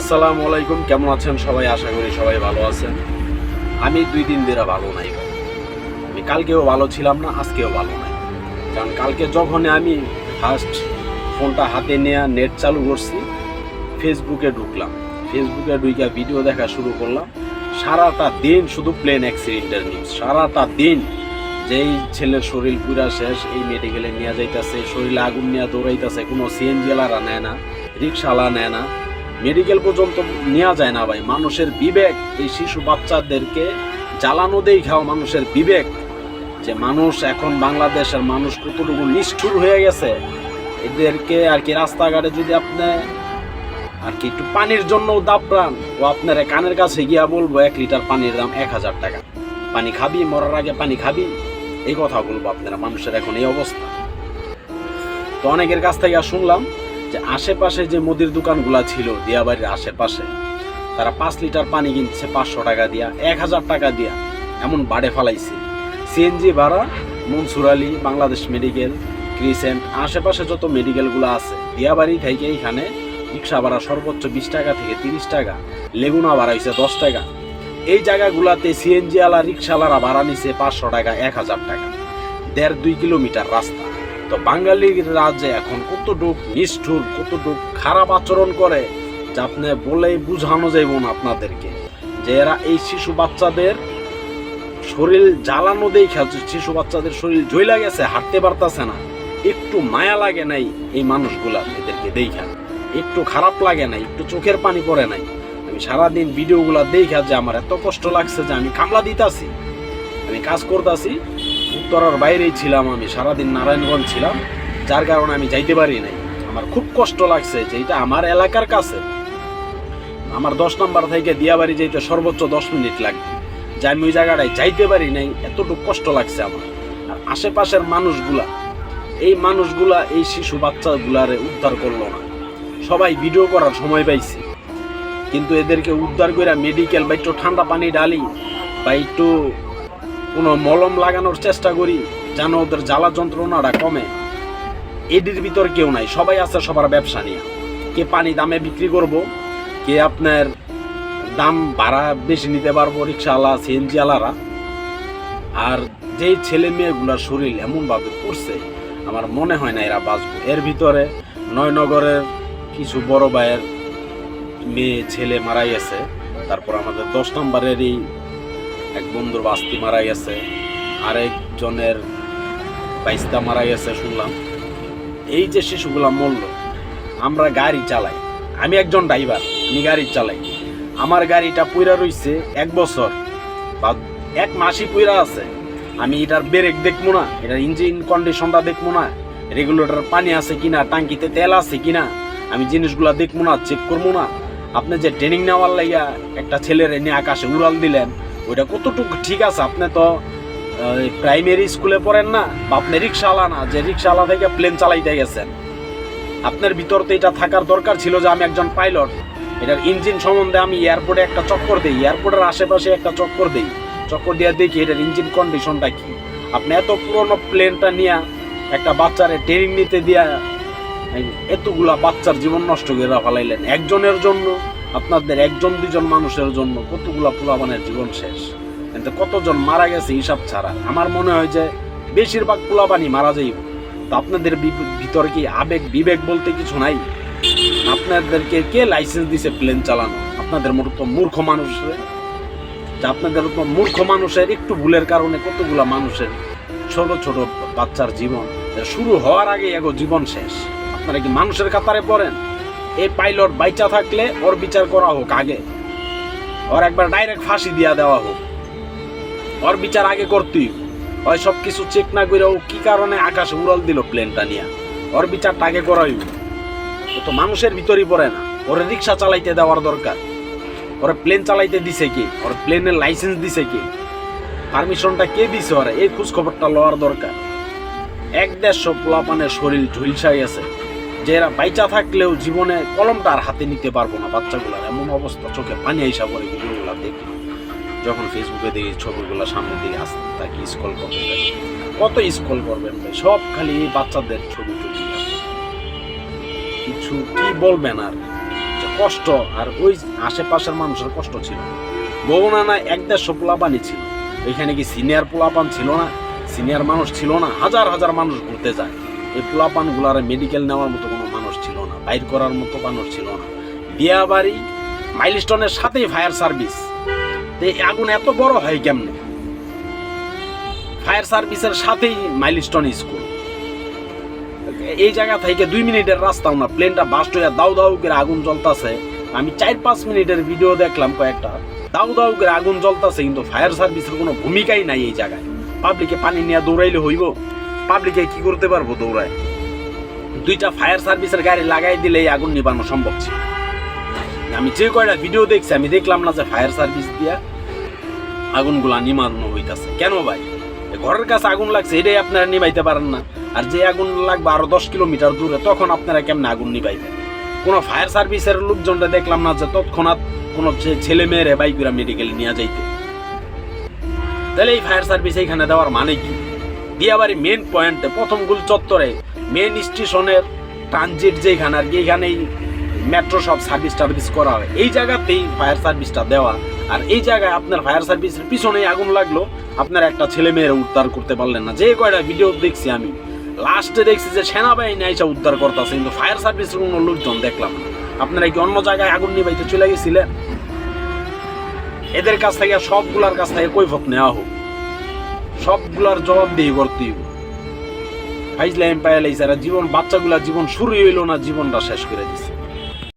আসসালামু আলাইকুম, কেমন আছেন সবাই? আশা করি সবাই ভালো আছেন। আমি দুই দিন ধরে ভালো নাই আমি কালকেও ভালো ছিলাম না, আজকেও ভালো নাই। কারণ কালকে যখন আমি ফার্স্ট ফোনটা হাতে নেওয়া নেট চালু করছি ফেসবুকে ঢুকলাম। ফেসবুকে ঢুকে ভিডিও দেখা শুরু করলাম। সারাটা দিন শুধু প্লেন অ্যাক্সিডেন্টের নিউজ সারাটা দিন যেই ছেলের শরীর পুরা শেষ, এই মেডিকেলে নিয়ে যাইতেছে, শরীরে আগুন নিয়ে দৌড়াইতেছে, কোনো সিএনজিওয়ালারা নেয় না রিক্সাওয়ালা নেয় না। মেডিকেল পর্যন্ত নেওয়া যায় না ভাই। মানুষের বিবেক, এই শিশু বাচ্চাদেরকে জ্বালানো দেই খাও মানুষের বিবেক, যে মানুষ এখন বাংলাদেশের মানুষ কতটুকু নিষ্ঠুর হয়ে গেছে, এদেরকে আর কি রাস্তাঘাটে যদি আপনি আর কি একটু পানির জন্য দাপড়ান ও আপনার কানের কাছে গিয়া বলব, এক লিটার পানির দাম এক হাজার টাকা। পানি খাবি, মরার আগে পানি খাবি, এই কথা বলব আপনারা, মানুষের এখন এই অবস্থা। তো অনেকের কাছ থেকে শুনলাম যে আশেপাশে যে মুদির দোকানগুলা ছিল, দিয়াবাড়ির আশেপাশে, তারা পাঁচ লিটার পানি কিনছে পাঁচশো টাকা দিয়া, এক হাজার টাকা দিয়া, এমন বাড়ে ফালাইছে। সিএনজি ভাড়া, মনসুর আলী, বাংলাদেশ মেডিকেল, ক্রিসেন্ট, আশেপাশে যত মেডিকেলগুলো আছে, দিয়াবাড়ি থেকে এইখানে রিক্সা ভাড়া সর্বোচ্চ বিশ টাকা থেকে তিরিশ টাকা, লেগুনা ভাড়া হয়েছে দশ টাকা। এই জায়গাগুলাতে সিএনজি আলা রিক্সাওয়ালারা ভাড়া নিছে পাঁচশো টাকা, এক হাজার টাকা। দেড় দুই কিলোমিটার রাস্তা। তো বাঙালির রাজ্যে এখন কতটুক নিষ্ঠুর, কতটুক খারাপ আচরণ করে, যা আপনি বলেই বুঝানো যাইব না আপনাদেরকে। যে এরা এই শিশু বাচ্চাদের শরীর জ্বালানো দেখা শিশু বাচ্চাদের শরীর জ্বলা গেছে, হাঁটতে পারতাছে না। একটু মায়া লাগে নাই এই মানুষগুলা এদেরকে দেখা। একটু খারাপ লাগে নাই, একটু চোখের পানি পড়ে নাই। আমি সারাদিন ভিডিওগুলা দেখা যে আমার এত কষ্ট লাগছে যে আমি কামলা দিতাছি, আমি কাজ করতাছি উত্তরার বাইরেই ছিলাম আমি, সারাদিন নারায়ণগঞ্জ ছিলাম। যার কারণে আমি যাইতে পারি নাই। আমার খুব কষ্ট লাগছে যে এটা আমার এলাকার কাছে। আমার দশ নম্বর থেকে দিয়াবাড়ি যাইতে সর্বোচ্চ দশ মিনিট লাগবে। যে আমি ওই জায়গাটায় যাইতে পারি নাই, এতটুকু কষ্ট লাগছে আমার। আর আশেপাশের মানুষগুলা, এই মানুষগুলা, এই শিশু বাচ্চাগুলারে উদ্ধার করল না। সবাই ভিডিও করার সময় পাইছে। কিন্তু এদেরকে উদ্ধার করে মেডিকেল বা একটু ঠান্ডা পানি ডালি বা একটু কোনো মলম লাগানোর চেষ্টা করি যেন ওদের জ্বালা যন্ত্রণাটা কমে। এডির ভিতর কেউ নাই, সবাই আছে সবার ব্যবসা নিয়ে। কে পানি দামে বিক্রি করব, কে আপনার দাম ভাড়া বেশি নিতে পারব রিক্সাওয়ালা সিএনজি আলারা আর যেই ছেলে মেয়েগুলার শরীর এমনভাবে পড়ছে আমার মনে হয় না এরা বাঁচবো। এর ভিতরে নয়নগরের কিছু বড় ভাইয়ের মেয়ে, ছেলে মারা গেছে তারপর আমাদের দশ নম্বরেরই এক বন্ধুর বাস্তি মারা গেছে আরেকজনের বাইস্তা মারা গেছে শুনলাম। এই যে শিশুগুলা মরল, আমরা গাড়ি চালাই। আমি একজন ড্রাইভার, আমি গাড়ি চালাই। আমার গাড়িটা পুইরা রইছে এক বছর, বা এক মাসই পুইরা আছে। আমি এটার ব্রেক দেখব না, এটার ইঞ্জিন কন্ডিশনটা দেখব না রেগুলেটর পানি আছে কিনা টাঙ্কিতে তেল আছে কিনা, আমি জিনিসগুলা দেখব না চেক করব না। আপনি যে ট্রেনিং নেওয়ার লাইয়া একটা ছেলের এনে আকাশে উড়াল দিলেন ওইটা কতটুকু ঠিক আছে? আপনি তো প্রাইমারি স্কুলে পড়েন না বা আপনি রিক্সাওয়ালা না, যে রিক্সাওয়ালা থেকে প্লেন চালাইতে গেছেন। আপনার ভিতর তো এটা থাকার দরকার ছিল যে আমি একজন পাইলট এটার ইঞ্জিন সম্বন্ধে আমি এয়ারপোর্টে একটা চক্কর দিই এয়ারপোর্টের আশেপাশে একটা চক্কর দিই। চক্কর দিয়ে দেখি এটার ইঞ্জিন কন্ডিশনটা কি। আপনি এত পুরনো প্লেনটা নিয়ে একটা বাচ্চারে ট্রেনিং নিতে দিয়া এতগুলা বাচ্চার জীবন নষ্ট করে ফেলাইলেন। একজনের জন্য আপনাদের একজন দুজন মানুষের জন্য কতগুলা পোলাবানের জীবন শেষ? কিন্তু কতজন মারা গেছে হিসাব ছাড়া? আমার মনে হয় যে বেশিরভাগ পোলাবানি মারা যাইব। তো আপনাদের ভিতর কি আবেগ, বিবেক বলতে কিছু নাই? আপনাদেরকে কে লাইসেন্স দিছে প্লেন চালানো? আপনাদের মতো মূর্খ মানুষের? যে আপনাদের মতো মূর্খ মানুষের একটু ভুলের কারণে কতগুলা মানুষের ছোট ছোট বাচ্চার জীবন শুরু হওয়ার আগে এগো জীবন শেষ? আপনারা কি মানুষের কাতারে পড়েন? এই পাইলট বাইচা থাকলে ওর বিচার করা হোক আগে। ওর একবার ডাইরেক্ট ফাঁসি দিয়া দেওয়া হোক। ওর বিচার আগে করতেই ওই সব কিছু চেক না করে ও কি কারণে আকাশে উড়াল দিল প্লেনটা নিয়ে? ওর বিচারটা আগে করাই ও তো মানুষের ভিতরই পড়ে না। ওরে রিক্সা চালাইতে দেওয়ার দরকার। ওরে প্লেন চালাইতে দিছে কি? ওর প্লেনের লাইসেন্স দিছে কি? পারমিশনটা কে দিছে ওরা? এই খোঁজ খবরটা লওয়ার দরকার। এক দেড়শো পোলাপানের শরীর ঝুলসাই আছে। যে এরা বাইচা থাকলেও জীবনে কলমটা আর হাতে নিতে পারব না। বাচ্চাগুলার এমন অবস্থা, চোখে পানি আইসা পরে ভিডিওগুলো দেখি। যখন ফেসবুকে দেখি ছবিগুলো সামনে দিকে আসতে থাকি স্কল করতে থাকি কত স্কল করবেন ভাই? সব খালি বাচ্চাদের ছবি টবি কিছু কি বলবেন আর? কষ্ট, আর ওই আশেপাশের মানুষের কষ্ট ছিল বগুনা না এক দেড়শো পোলাপানি ছিল। এখানে কি সিনিয়র পোলাপান ছিল না? সিনিয়র মানুষ ছিল না? হাজার হাজার মানুষ ঘুরতে যায়। এই পোলাপানগুলার মেডিকেল নেওয়ার মতো কোনো মানুষ ছিল না, বাইর করার মতো মানুষ ছিল না। বিয়া বাড়ি মাইলস্টোনের সাথেই ফায়ার সার্ভিস আগুন এত বড় হয় কেমনে? ফায়ার সার্ভিসের সাথেই মাইলস্টোন স্কুল এই জায়গা থেকে দুই মিনিটের রাস্তা না প্লেনটা বাস্ট হয়ে দাউ দাউ করে আগুন জ্বলতাছে। আমি চার পাঁচ মিনিটের ভিডিও দেখলাম কয়েকটা। দাউ দাউ করে আগুন জ্বলতাছে, কিন্তু ফায়ার সার্ভিসের কোনো ভূমিকাই নাই এই জায়গায়। পাবলিকে পানি নিয়ে দৌড়াইলে হইব। পাবলিকে কি করতে পারব দৌড়ায়? দুইটা ফায়ার সার্ভিসের গাড়ি লাগাই দিলে এই আগুন নিবানো সম্ভব ছিল। আমি যে কয়টা ভিডিও দেখছি, আমি দেখলাম না যে ফায়ার সার্ভিস দিয়া আগুনগুলা নিমানো হইতাছে। কেন ভাই? ঘরের কাছে আগুন লাগছে, এটাই আপনারা নিবাইতে পারেন না। আর যে আগুন লাগবে আরও দশ কিলোমিটার দূরে, তখন আপনারা কেমনে আগুন নিবাইবেন? কোনো ফায়ার সার্ভিসের লোকজনটা দেখলাম না যে তৎক্ষণাৎ কোনো ছেলে মেয়েরে বাইকুরা মেডিকেল নিয়ে যাইতে। তাহলে এই ফায়ার সার্ভিস এইখানে দেওয়ার মানে কি? দিয়াবাড়ি মেন পয়েন্টে প্রথম গুল চত্বরে মেন স্টেশনের ট্রানজিট যেখানে আর কি, এইখানেই মেট্রো সব সার্ভিস টার্ভিস করা হয়। এই জায়গাতেই ফায়ার সার্ভিসটা দেওয়া। আর এই জায়গায় আপনার ফায়ার সার্ভিসের পিছনেই আগুন লাগল, আপনার একটা ছেলে মেয়েরা উদ্ধার করতে পারলেন না। যে কয়টা ভিডিও দেখছি আমি লাস্টে দেখছি যে সেনাবাহিনী আইসা উদ্ধার করতেছে, কিন্তু ফায়ার সার্ভিসের কোনো লোকজন দেখলাম আপনারা কি অন্য জায়গায় আগুন নিবাইতে চলে গেছিলেন? এদের কাছ থেকে সবগুলার কাছ থেকে কৈফত নেওয়া হোক। সবগুলার জবাব দিয়ে করতে হইব ফাইজলাইম পাইলে জীবন, বাচ্চাগুলা জীবন শুরু হইল না, জীবনটা শেষ করে দিচ্ছে